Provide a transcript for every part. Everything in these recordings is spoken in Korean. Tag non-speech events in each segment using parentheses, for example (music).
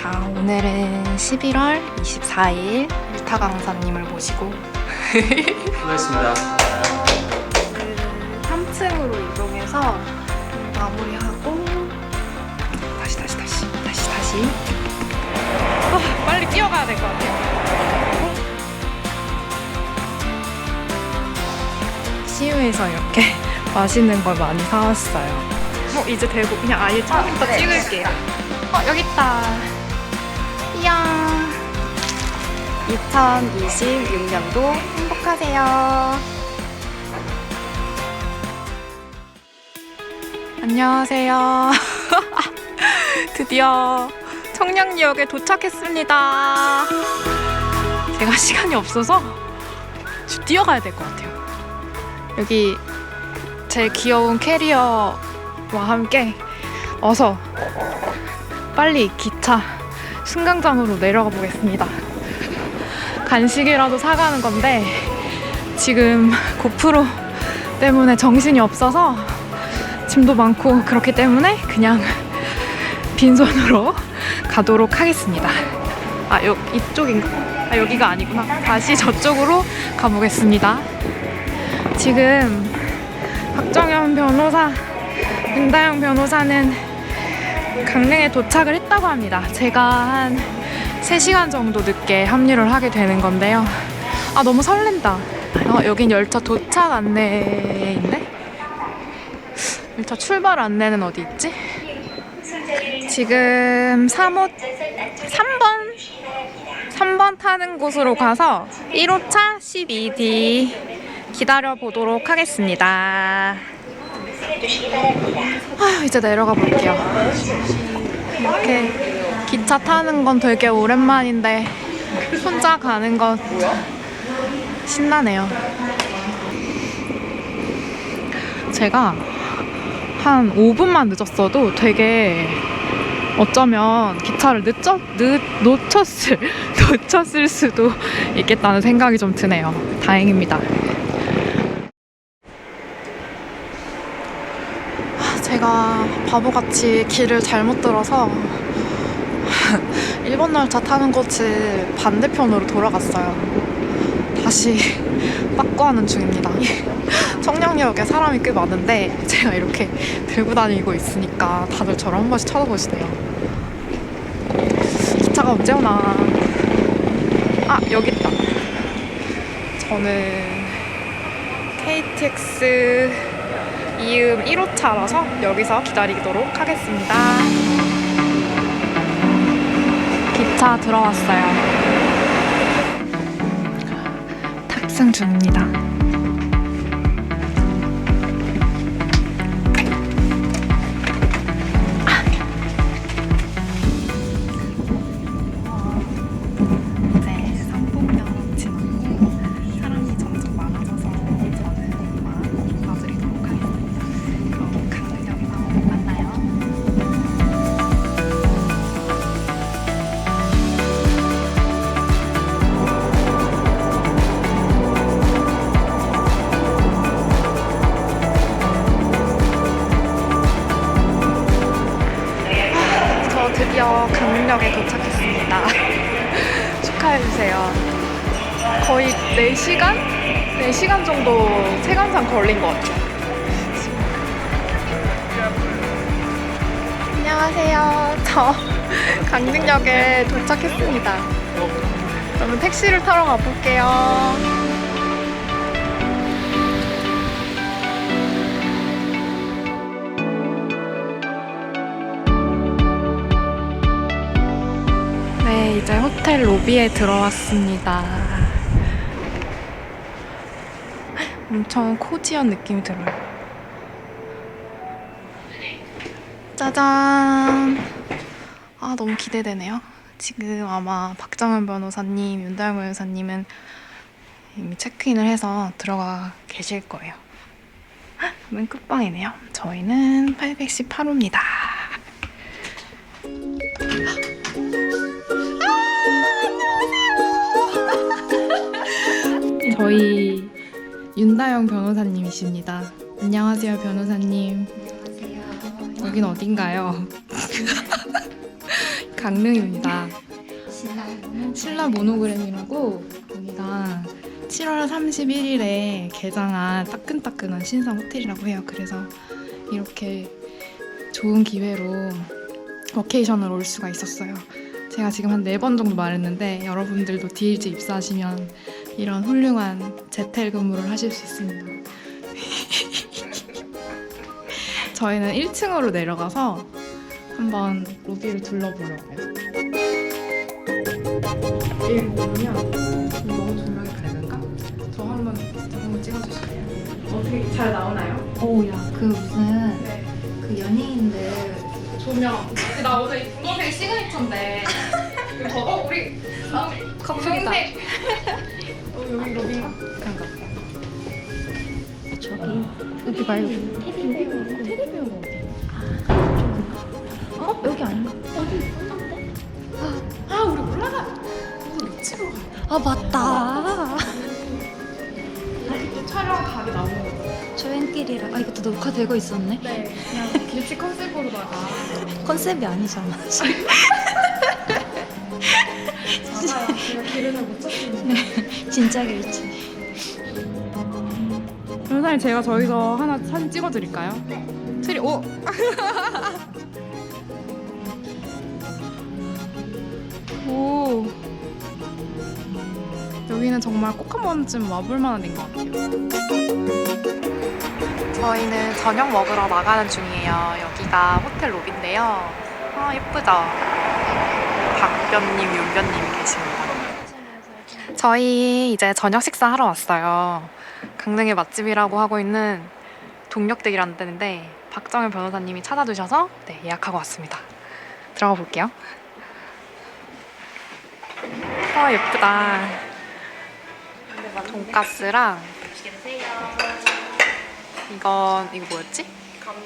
자, 오늘은 11월 24일 일타 강사님을 모시고 수고하셨습니다. 3층으로 이동해서 마무리하고 다시 다시 다시 다시 다시 아, 빨리 뛰어가야 될 것 같아요. 시우에서 이렇게 (laughs) 맛있는 걸 많이 사왔어요. 어, 이제 되고 그냥 아예 처음부터 찍을게요. 어, 여기 있다. 이야. 2026년도 행복하세요. 안녕하세요. (laughs) 드디어 청량리역에 도착했습니다. 제가 시간이 없어서 뛰어가야 될 것 같아요. 여기 제 귀여운 캐리어와 함께 어서 빨리 기차 승강장으로 내려가 보겠습니다. 간식이라도 사가는 건데 지금 고프로 때문에 정신이 없어서 짐도 많고 그렇기 때문에 그냥 빈손으로 가도록 하겠습니다. 아, 여, 이쪽인가? 아, 여기가 아니구나. 다시 저쪽으로 가보겠습니다. 지금 박정현 변호사, 윤다영 변호사는 강릉에 도착을 했다고 합니다. 제가 한 3시간 정도 늦게 합류를 하게 되는 건데요. 아, 너무 설렌다. 어, 여긴 열차 도착 안내인데? 열차 출발 안내는 어디 있지? 지금 3호, 3번, 3번 타는 곳으로 가서 1호차 12D 기다려 보도록 하겠습니다. 아, 이제 내려가 볼게요. 이렇게 기차 타는 건 되게 오랜만인데 혼자 가는 건 신나네요. 제가 한 5분만 늦었어도 되게 어쩌면 기차를 늦었, 늦, 놓쳤을, (laughs) 놓쳤을 수도 있겠다는 생각이 좀 드네요. 다행입니다. 제가 바보같이 길을 잘못 들어서 (laughs) 1번 열차 타는 곳을 반대편으로 돌아갔어요. 다시 (laughs) 빠꾸하는 중입니다. (laughs) 청량역에 사람이 꽤 많은데 제가 이렇게 들고 다니고 있으니까 다들 저를 한 번씩 쳐다보시네요. 기차가 언제 오나? 아 여기 있다. 저는 KTX 이음 1호차라서 여기서 기다리도록 하겠습니다. 기차 들어왔어요. 탑승 중입니다. 강릉역에 도착했습니다. 그러면 택시를 타러 가볼게요. 네, 이제 호텔 로비에 들어왔습니다. 엄청 코지한 느낌이 들어요. 짜잔! 아, 너무 기대되네요. 지금 아마 박정현 변호사님, 윤다영 변호사님은 이미 체크인을 해서 들어가 계실 거예요. (laughs) 맨 끝방이네요. 저희는 818호입니다. (laughs) 저희 윤다영 변호사님이십니다. 안녕하세요, 변호사님. 여긴 어딘가요? 강릉입니다. 신라 모노그램이라고 여기가 7월 31일에 개장한 따끈따끈한 신상 호텔이라고 해요. 그래서 이렇게 좋은 기회로 워케이션을 올 수가 있었어요. 제가 지금 한 네 번 정도 말했는데 여러분들도 DLG 입사하시면 이런 훌륭한 재택 근무를 하실 수 있습니다. (laughs) 저희는 1층으로 내려가서 한번 로비를 둘러보려고요. 여기 보면 너무 조명이 밝은가? 저 한번 저 한번 찍어주실래요? 어떻게 잘 나오나요? 오야 그 무슨 네. 그 연예인들 조명. 나 오늘 이 분홍색 시그니처인데. 이거 더 어, 우리 커플이다. 어, 여기 로비인가? 그런가? 저기 여기 말고. 테디베어 테디베 어 여기 아닌가? 어디 있었는데? 아 우리 올라가. 우리 밑으로 가. 아 맞다 여기 또 촬영 각이 나오는 거. 저희끼리라 아 이것도 녹화되고 있었네 네. 그냥 길치 컨셉으로다가. 컨셉이 아니잖아 (laughs) 맞아요. 제가 못 찾습니다. 진짜 길지 변호사님 제가 저기서 하나 사진 찍어드릴까요? 네. 트리 오. (laughs) 오. 여기는 정말 꼭 한 번쯤 와볼 만한 데인 것 같아요. 저희는 저녁 먹으러 나가는 중이에요. 여기가 호텔 로비인데요. 아, 예쁘죠? 박변님, 윤변님이 계십니다. 저희 이제 저녁 식사하러 왔어요. 강릉의 맛집이라고 하고 있는 동력댁이라는 데인데 박정현 변호사님이 찾아주셔서 네, 예약하고 왔습니다. 들어가 볼게요. 아 예쁘다. 돈가스랑 이건 이거 뭐였지?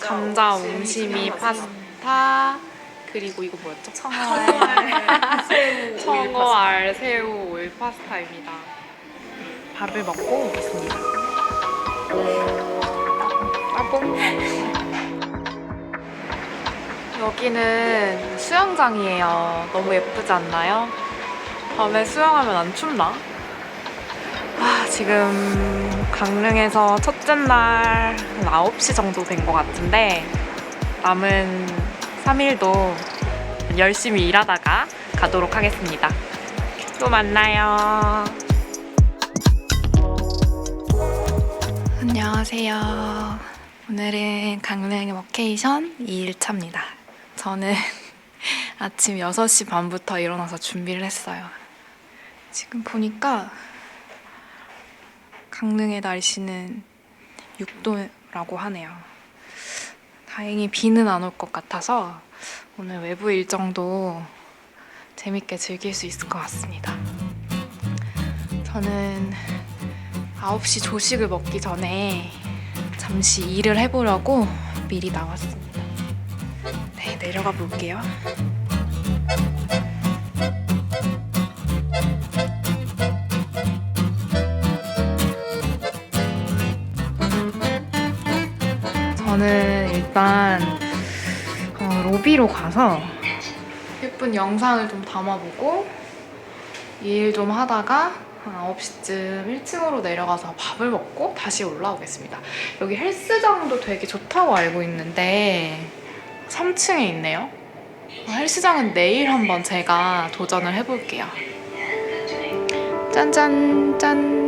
감자 옹심이 파스타 그리고 이거 뭐였죠? 청어알 청어알 새우 오일 파스타입니다. 밥을 먹고 오겠습니다. 따봉. 여기는 수영장이에요. 너무 예쁘지 않나요? 밤에 수영하면 안 춥나? 아, 지금 강릉에서 첫째 날 9시 정도 된 것 같은데 남은 3일도 열심히 일하다가 가도록 하겠습니다. 또 만나요. 안녕하세요. 오늘은 강릉 워케이션 2일차입니다. 저는 (laughs) 아침 6시 반부터 일어나서 준비를 했어요. 지금 보니까 강릉의 날씨는 6도라고 하네요. 다행히 비는 안 올 것 같아서 오늘 외부 일정도 재밌게 즐길 수 있을 것 같습니다. 저는 9시 조식을 먹기 전에 잠시 일을 해보려고 미리 나왔습니다. 네, 내려가 볼게요. 저는 일단 어, 로비로 가서 예쁜 영상을 좀 담아보고 일 좀 하다가 한 9시쯤 1층으로 내려가서 밥을 먹고 다시 올라오겠습니다. 여기 헬스장도 되게 좋다고 알고 있는데 3층에 있네요. 어, 헬스장은 내일 한번 제가 도전을 해볼게요. 짠짠 짠.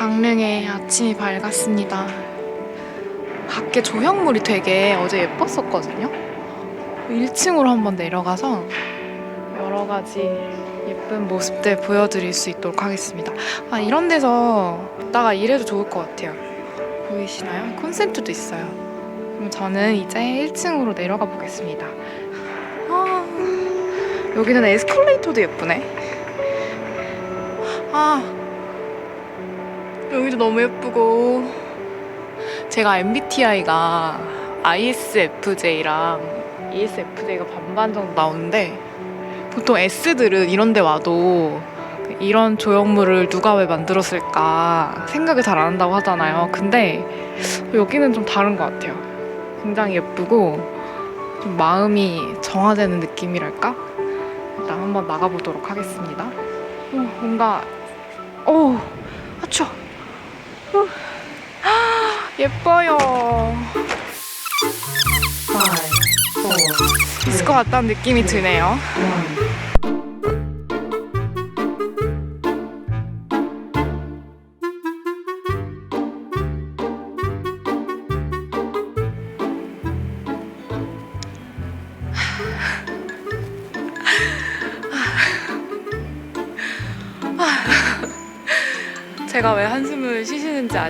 아, 강릉의 아침이 밝았습니다. 밖에 조형물이 되게 어제 예뻤었거든요. 1층으로 한번 내려가서 여러 가지 예쁜 모습들 보여드릴 수 있도록 하겠습니다. 아, 이런 데서 이따가 일해도 좋을 것 같아요. 보이시나요? 콘센트도 있어요. 그럼 저는 이제 1층으로 내려가 보겠습니다. 아, 여기는 에스컬레이터도 예쁘네. 아, 여기도 너무 예쁘고 제가 MBTI가 ISFJ랑 ESFJ가 반반 정도 나오는데 보통 S들은 이런 데 와도 이런 조형물을 누가 왜 만들었을까 생각을 잘 안 한다고 하잖아요. 근데 여기는 좀 다른 것 같아요. 굉장히 예쁘고 좀 마음이 정화되는 느낌이랄까? 일단 한번 나가보도록 하겠습니다. 어, 뭔가, 오, 아추. 후. 예뻐요. 있을 것 같다는 느낌이 드네요.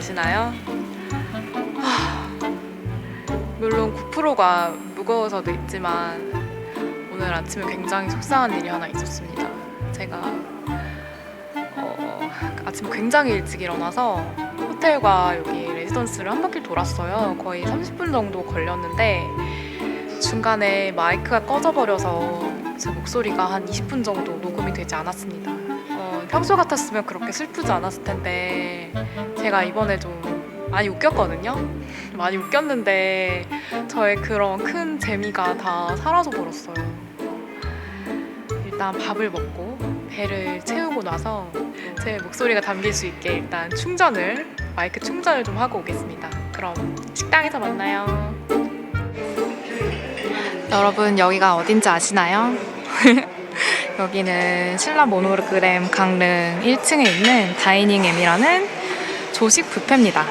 아시나요? 하, 물론 9%가 무거워서도 있지만 오늘 아침에 굉장히 속상한 일이 하나 있었습니다. 제가 어, 아침 굉장히 일찍 일어나서 호텔과 여기 레지던스를 한 바퀴 돌았어요. 거의 30분 정도 걸렸는데 중간에 마이크가 꺼져버려서 제 목소리가 한 20분 정도 녹음이 되지 않았습니다. 어, 평소 같았으면 그렇게 슬프지 않았을 텐데 제가 이번에 좀 많이 웃겼거든요. 많이 웃겼는데 저의 그런 큰 재미가 다 사라져 버렸어요. 일단 밥을 먹고 배를 채우고 나서 제 목소리가 담길 수 있게 일단 충전을 마이크 충전을 좀 하고 오겠습니다. 그럼 식당에서 만나요. 여러분 여기가 어딘지 아시나요? (laughs) 여기는 신라 모노그램 강릉 1층에 있는 다이닝 M이라는 조식 뷔페입니다.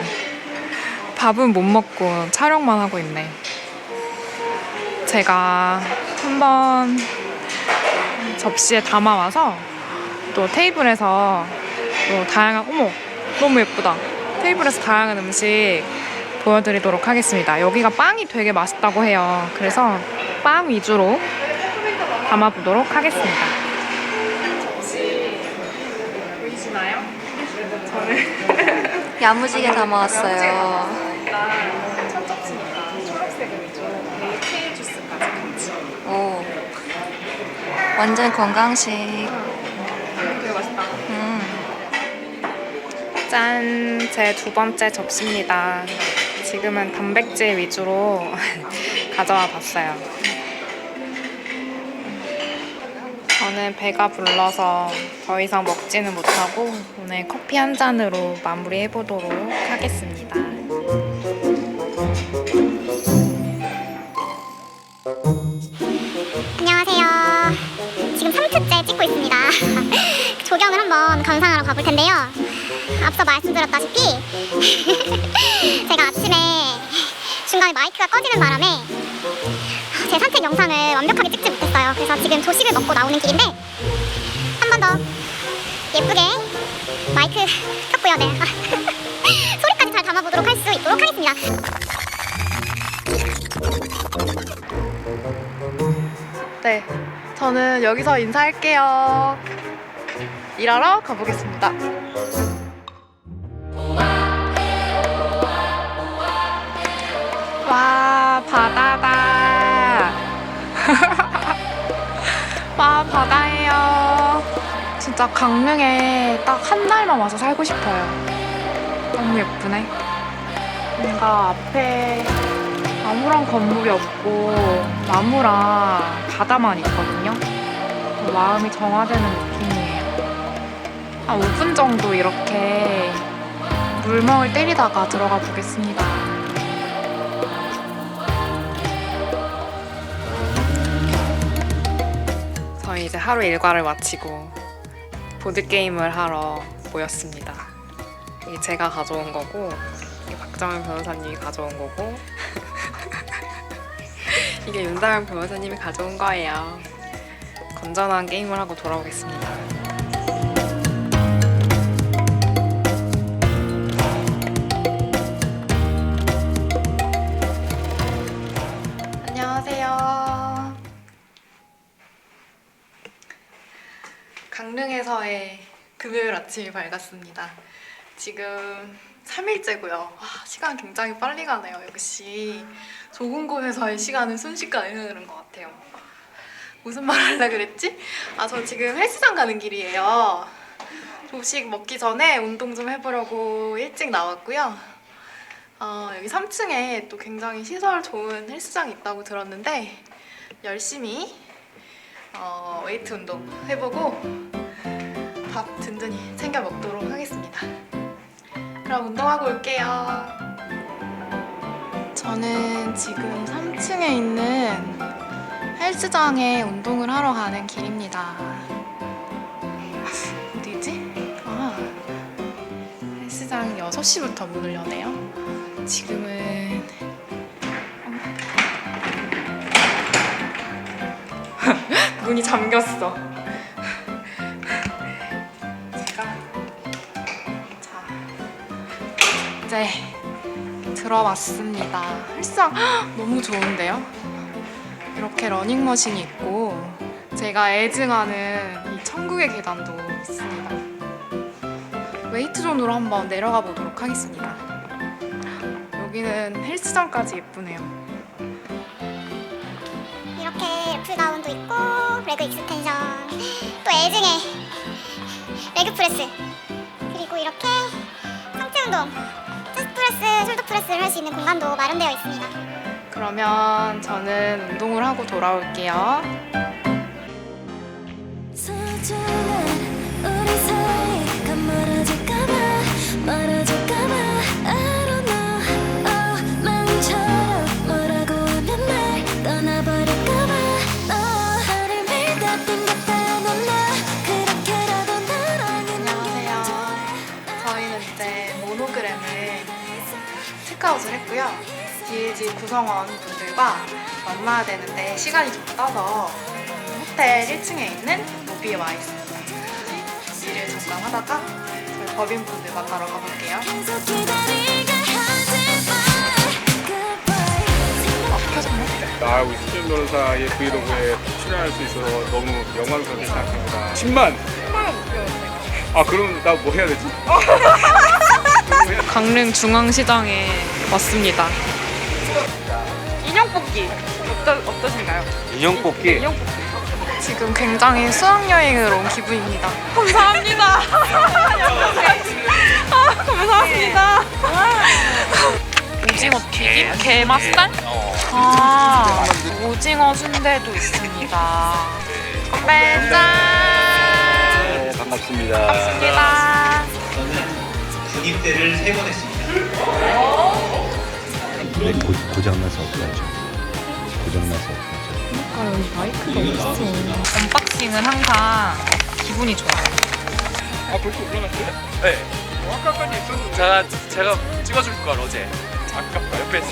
밥은 못 먹고 촬영만 하고 있네. 제가 한번 접시에 담아와서 또 테이블에서 또 다양한 어머 너무 예쁘다. 테이블에서 다양한 음식 보여드리도록 하겠습니다. 여기가 빵이 되게 맛있다고 해요. 그래서 빵 위주로 담아보도록 하겠습니다. 접시 보이시나요? 저는 (laughs) 야무지게 담아왔어요. 일단 첫 접시니까 초록색을 위주로 케일 주스까지 같이. 오. 완전 건강식. 되게 맛있다. 음. 짠! 제 두 번째 접시입니다. 지금은 단백질 위주로 (laughs) 가져와 봤어요. 저는 배가 불러서 더 이상 먹지는 못하고 오늘 커피 한 잔으로 마무리해 보도록 하겠습니다. 안녕하세요. 지금 3트째 찍고 있습니다. (laughs) 조경을 한번 감상하러 가볼 텐데요. 앞서 말씀드렸다시피 (laughs) 제가 아침에 중간에 마이크가 꺼지는 바람에 제 산책 영상을 완벽하게 찍 그래서 지금 조식을 먹고 나오는 길인데 한 번 더 예쁘게 마이크 켰고요. 네. (laughs) 소리까지 잘 담아보도록 할 수 있도록 하겠습니다. 네, 저는 여기서 인사할게요. 일하러 가보겠습니다. 와, 바다다. 와, 바다예요. 진짜 강릉에 딱한 달만 와서 살고 싶어요. 너무 예쁘네. 뭔가 앞에 아무런 건물이 없고 나무랑 바다만 있거든요. 마음이 정화되는 느낌이에요. 한 5분 정도 이렇게 물멍을 때리다가 들어가 보겠습니다. 저희 이제 하루 일과를 마치고 보드게임을 하러 모였습니다. 이게 제가 가져온 거고, 이게 박정현 변호사님이 가져온 거고, (laughs) 이게 윤다영 변호사님이 가져온 거예요. 건전한 게임을 하고 돌아오겠습니다. 강릉에서의 금요일 아침이 밝았습니다. 지금 3일째고요. 와, 시간 굉장히 빨리 가네요. 역시 좁은 곳에서의 시간은 순식간에 흐르는 것 같아요. 무슨 말 하려 그랬지? 아, 저 지금 헬스장 가는 길이에요. 조식 먹기 전에 운동 좀 해보려고 일찍 나왔고요. 어, 여기 3층에 또 굉장히 시설 좋은 헬스장이 있다고 들었는데 열심히 어, 웨이트 운동 해보고 밥 든든히 챙겨 먹도록 하겠습니다. 그럼 운동하고 올게요. 저는 지금 3층에 있는 헬스장에 운동을 하러 가는 길입니다. 어디지? 아, 헬스장 6시부터 문을 여네요. 지금은 어. (laughs) 문이 잠겼어. 이제 들어왔습니다. 헬스장 헉, 너무 좋은데요? 이렇게 러닝머신이 있고 제가 애증하는 이 천국의 계단도 있습니다. 웨이트 존으로 한번 내려가 보도록 하겠습니다. 여기는 헬스장까지 예쁘네요. 이렇게 풀다운도 있고 레그 익스텐션 또 애증의 레그 프레스 그리고 이렇게 상체 운동 프레스, 숄더 프레스를 할 수 있는 공간도 마련되어 있습니다. 그러면 저는 운동을 하고 돌아올게요. 소중한 우리 사이 가 멀어질까봐 멀어질 체크아웃을 했고요. DLG 구성원 분들과 만나야 되는데 시간이 좀 따서 호텔 1층에 있는 로비에 와 있습니다. 일을 잠깐 하다가 저희 법인분들 만나러 가볼게요. 아? 나 우리 수진 변호사의 브이로그에 출연할 수 있어서 너무 영광스럽게 생각합니다. 10만! 10만! 아 그럼 나 뭐 해야 되지? (laughs) 강릉 중앙시장에 왔습니다. 인형 뽑기 어떠, 어떠신가요? 인형 뽑기. 인형 뽑기. 지금 굉장히 수학여행을 온 기분입니다. 감사합니다. (laughs) 아, 감사합니다. 오징어 튀김? 게맛살? 아, 오징어 순대도 있습니다. 건배 짠! 네, 반갑습니다. 반갑습니다. 군입대를 세 번 했습니다. 네, 고, 고장나서 어떡하죠? 고장나서 어떡하죠? 언박싱은 항상 기분이 좋아요. 아 벌써 올라갔어요? 네. 어, 아까까지 있었는데 제가 제가 찍어줄 걸 어제. 아깝다 옆에 있어